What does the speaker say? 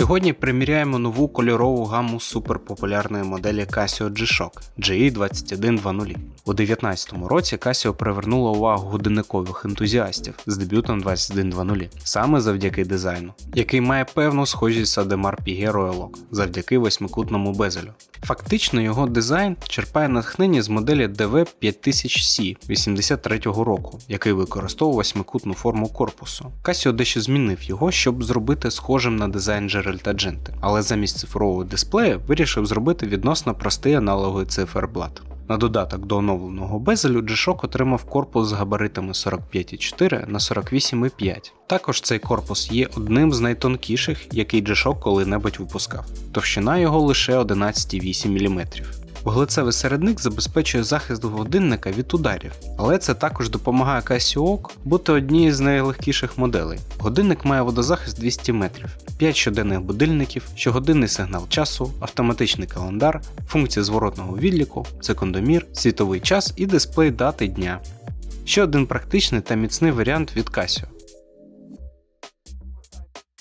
Сьогодні приміряємо нову кольорову гамму суперпопулярної моделі Casio G-Shock GE2120. У 2019 році Casio привернула увагу годинникових ентузіастів з дебютом 2120, саме завдяки дизайну, який має певну схожість з Audemars Piguet Royal завдяки восьмикутному безелю. Фактично його дизайн черпає натхнення з моделі DV5000C 83 року, який використовував восьмикутну форму корпусу. Casio дещо змінив його, щоб зробити схожим на дизайн Geralt Agente, але замість цифрового дисплея вирішив зробити відносно простий аналоговий циферблат. На додаток до оновленого безелю G-Shock отримав корпус з габаритами 45,4 на 48,5. Також цей корпус є одним з найтонкіших, який G-Shock коли-небудь випускав. Товщина його лише 11,8 мм. Вуглецевий середник забезпечує захист годинника від ударів, але це також допомагає Casio бути однією з найлегкіших моделей. Годинник має водозахист 200 метрів, 5 щоденних будильників, щогодинний сигнал часу, автоматичний календар, функція зворотного відліку, секундомір, світовий час і дисплей дати дня. Ще один практичний та міцний варіант від Casio.